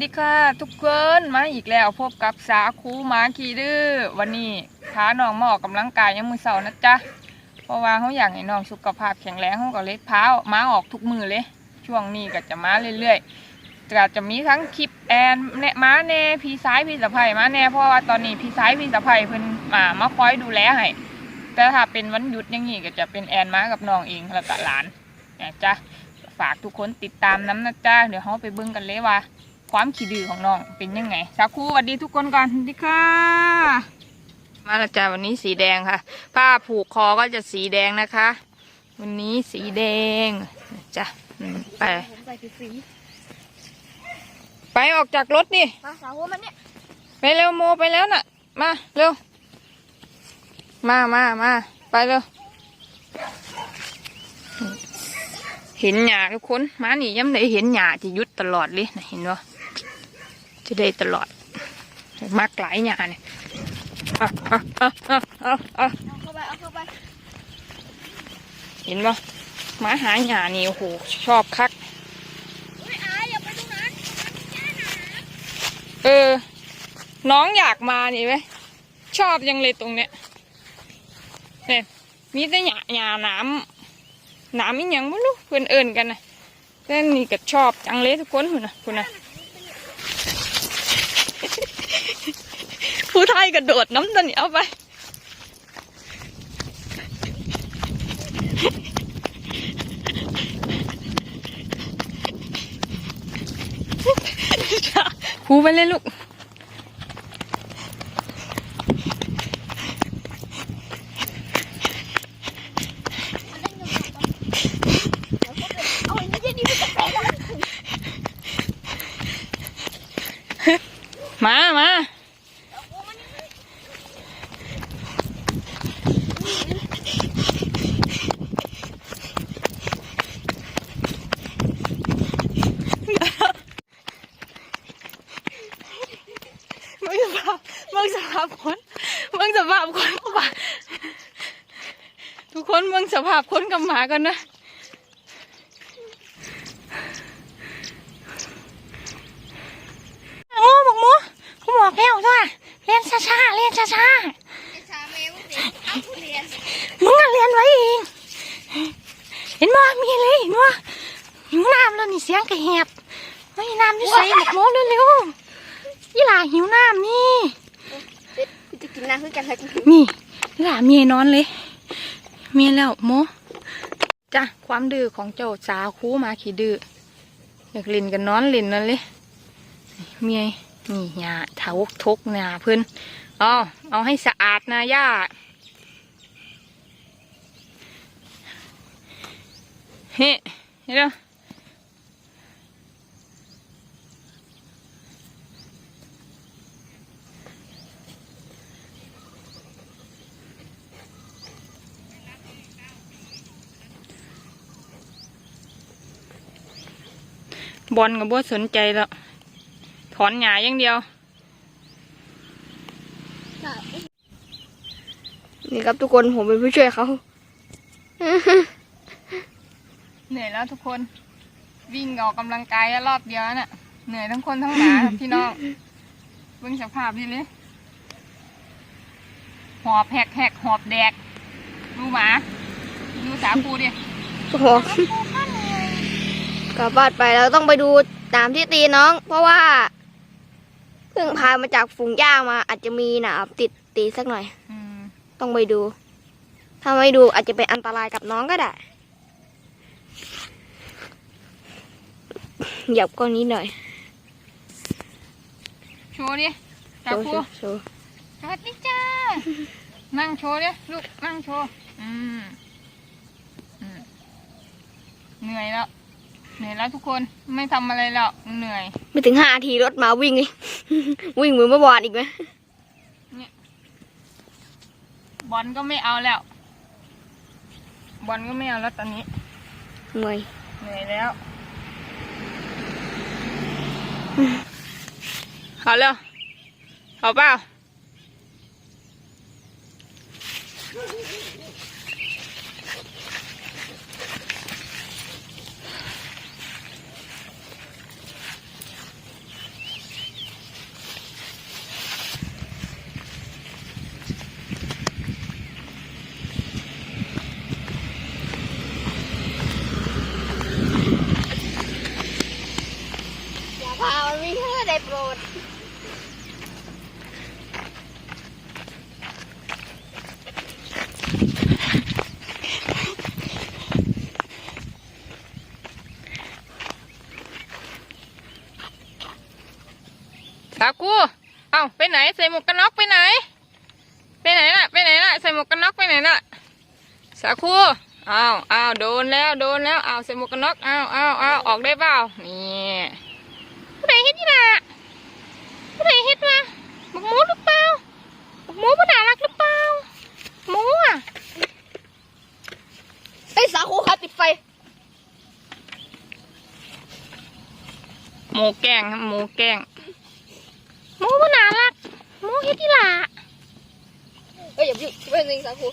ดีค่ะทุกคนมาอีกแล้วพบกับสาคูหมาขี่ดื้อวันนี้พาน้องมาออกกำลังกายยังมือเสาร์นะจ๊ะเพราะว่าเขาอยากให้น้องสุขภาพแข็งแรงเขาก็เลยพามาออกทุกมือเลย ช่วงนี้ก็จะมาเรื่อยๆก็จะมีทั้งคลิปแอนแน่มาแน่พี่ซ้ายพี่สะพายมาแน่เพราะว่าตอนนี้พี่ซ้ายพี่สะพายเพิ่นมามาคอยดูแลให้แต่ถ้าเป็นวันหยุดอย่างนี้ก็จะเป็นแอนมากับน้องเองแล้วก็หลานนะจ๊ะฝากทุกคนติดตามน้ำนะจ๊ะเดี๋ยวเขาไปเบิ่งกันเลยว่า ความขี้ดื้อของน้องเป็นยังไงสาคูสวัสดีทุกคนก่อนสวัสดีค่ะ มาและจ้าวันนี้สีแดงค่ะ ผ้าผูกคอก็จะสีแดงนะคะ วันนี้สีแดงจ้ะอืมไปผมใส่สีไปออกจากรถดิมาสาวหัวมันเนี่ยไปเร็วโมไปแล้วน่ะ มาเร็ว มามามาไปเร็วเห็นหยาทุกคนมานี่ย้ำได้เห็นหยาจะยุดตลอดเลยนะเห็นว่า จะได้ตลอดมากหลายหย่าเนี่ยเอาเอาเอาเอาเอาเออเข้าไปเอาเข้าไปเห็นปะมาหาหยานี่โอ้โหชอบคักเออ น้องอยากมานี่ไหมชอบยังเลยตรงเนี้ยเนี่ยมีแต่หยาหยาน้ำน้ำอีหยังไม่รู้เพื่อนเอินกันนะแต่นี่ก็ชอบจังเลยทุกคนคุณนะคุณนะ ผู้ไทยกระโดดน้ำตะเหนียวไปครูไปเลยลูก เอาอันนี้ดีๆจะไปแล้ว มามามึงสภาพมึงสภาพคนมึงสภาพคนกับหมาทุกคนมึงสภาพคนกับหมากันนะโอ้บอกหมูกูบอกแล้วใช่ไหมเรียนช้าๆเรียนช้าชาเมย์มึงสิเอาทุเรียนๆมึงอะเรียนไว้เองเห็นบ่มีเลยเห็นบ่หิวน้ำแล้วนี่เสียงกระแหบเฮ้ยน้ำที่ใส่บอกหมูเร็วๆยี่หล่าหิวน้ำนี่ กินน้ำคือกันเลยนี่หล่าเมียนอนเลย เมียแล้วโมจ้ะความดื้อของเจ้าสาวคูมาขี่ดื้ออยากเล่นกันนอนเล่นนั่นเลยเมียนี่หยาเถาทกหนาเพิ่อนเอาเอาให้สะอาดนะย่าเฮ้เห็นไบอลกับบัวสนใจแล้ว ถอนหญ้าอย่างเดียว นี่ครับทุกคนผมเป็นผู้ช่วยเขา เหนื่อยแล้วทุกคน วิ่งออกกำลังกายแล้วรอบเดียวน่ะ เหนื่อยทั้งคนทั้งหมาครับพี่น้องเบิ่งสภาพดิเลยหอบแหกแหกหอบแดก ดูหมา ดูสาคูดิโอ้โหกลับบ้านไปแล้วต้องไปดูตามที่ตีน้อง เพราะว่าเพิ่งพามาจากฝูงย่างมา อาจจะมีหนามติดตีสักหน่อย อืมต้องไปดู ถ้าไม่ดูอาจจะเป็นอันตรายกับน้องก็ได้หยับก้อนนี้หน่อยโชว์ดิสาโชว์คูโชว์โชว์สวัสดีจ้า นั่งโชว์ดิลูกนั่งโชว์ อืมอืมเหนื่อยแล้ว เหนื่อยแล้วทุกคนไม่ทำอะไรแล้วเหนื่อย ไม่ถึงห้านาทีรถมาวิ่งเลย วิ่งเหมือนเมื่อวานอีกไหมบอลก็ไม่เอาแล้ว บอลก็ไม่เอาแล้วตอนนี้ เหนื่อย เหนื่อยแล้วเอาเร็วเอาเปล่าอดสาคูเอ้าไปไหนใส่หมวกกันน็อกไปไหน ไปไหนน่ะ ไปไหนน่ะใส่หมวกกันน็อกไปไหนน่ะสาคูอ้าวอ้าวโดนแล้วโดนแล้วอ้าวใส่หมวกกันน็อกอ้าวอ้าวอ้าวออกได้เปล่านี่ผู้ใดเฮ็ดนี่ล่ะผู้ใดเฮ็ด วะบักหมูหรือเปล่าบักหมูเป็น่ารักหรือเปล่าหมูอะไอ้สาคูขาติดไฟหมูแกงครับหมูแกงหมูเป็น่ารักหมูเฮ็ดที่ละเอ้ยอย่ายุ่งเป็นจริงสาคู